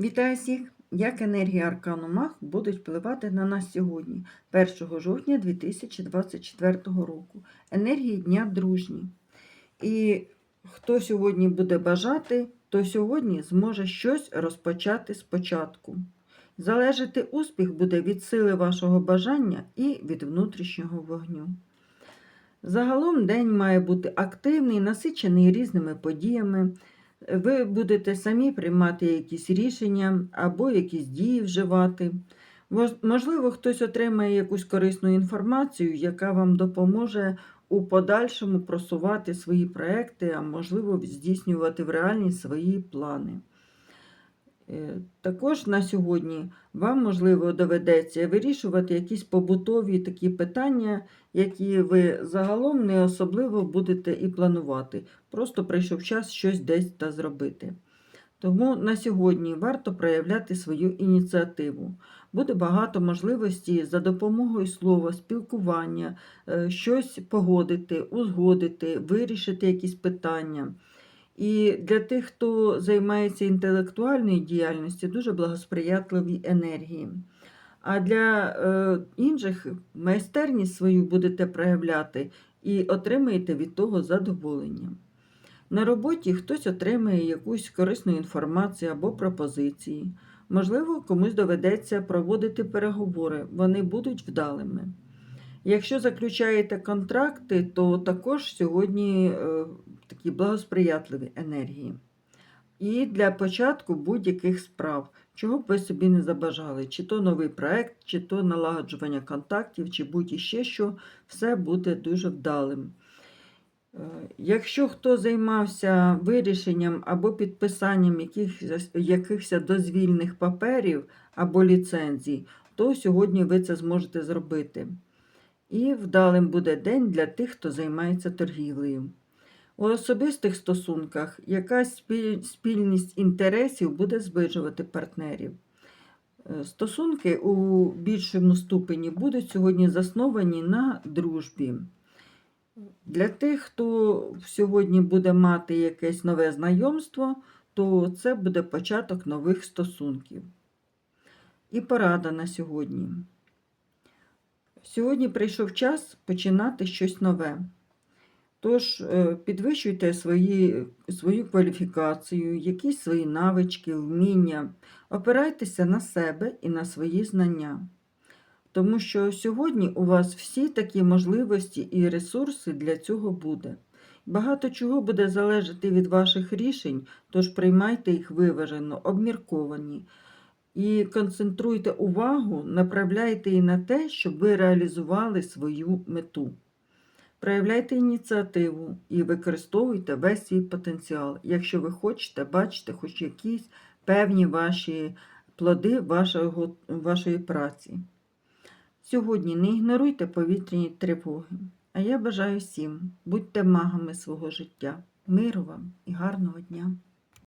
Вітаю всіх! Як енергія аркану Мах будуть впливати на нас сьогодні, 1 жовтня 2024 року. Енергії Дня дружні. І хто сьогодні буде бажати, то сьогодні зможе щось розпочати спочатку. Залежати успіх буде від сили вашого бажання і від внутрішнього вогню. Загалом день має бути активний, насичений різними подіями. Ви будете самі приймати якісь рішення або якісь дії вживати. Можливо, хтось отримає якусь корисну інформацію, яка вам допоможе у подальшому просувати свої проекти, а можливо, здійснювати в реальні свої плани. Е, Також на сьогодні вам, можливо, доведеться вирішувати якісь побутові такі питання, які ви загалом не особливо будете і планувати. Просто прийшов час щось десь та зробити. Тому на сьогодні варто проявляти свою ініціативу. Буде багато можливостей за допомогою слова, спілкування, е, щось погодити, узгодити, вирішити якісь питання. І для тих, хто займається інтелектуальною діяльністю, дуже благосприятливі енергії. А для е, інших майстерність свою будете проявляти і отримаєте від того задоволення. На роботі хтось отримає якусь корисну інформацію або пропозиції. Можливо, комусь доведеться проводити переговори, вони будуть вдалими. Якщо заключаєте контракти, то також сьогодні е, такі благосприятливі енергії. І для початку будь-яких справ, чого б ви собі не забажали, чи то новий проект, чи то налагоджування контактів, чи будь-іще що, все буде дуже вдалим. Е, Якщо хто займався вирішенням або підписанням якихось, якихось дозвільних паперів або ліцензій, то сьогодні ви це зможете зробити. І вдалим буде день для тих, хто займається торгівлею. У особистих стосунках якась спільність інтересів буде зближувати партнерів. Е, Стосунки у більшому ступені будуть сьогодні засновані на дружбі. Для тих, хто сьогодні буде мати якесь нове знайомство, то це буде початок нових стосунків. І порада на сьогодні. Сьогодні прийшов час починати щось нове. Тож е, підвищуйте свої, свою кваліфікацію, якісь свої навички, вміння, опирайтеся на себе і на свої знання. Тому що сьогодні у вас всі такі можливості і ресурси для цього буде. Багато чого буде залежати від ваших рішень, тож приймайте їх виважено, обмірковані. І концентруйте увагу, направляйте її на те, щоб ви реалізували свою мету. Проявляйте ініціативу і використовуйте весь свій потенціал, якщо ви хочете бачити хоч якісь певні ваші плоди вашого, вашої праці. Сьогодні не ігноруйте повітряні тривоги. А я бажаю всім, будьте магами свого життя, миру вам і гарного дня!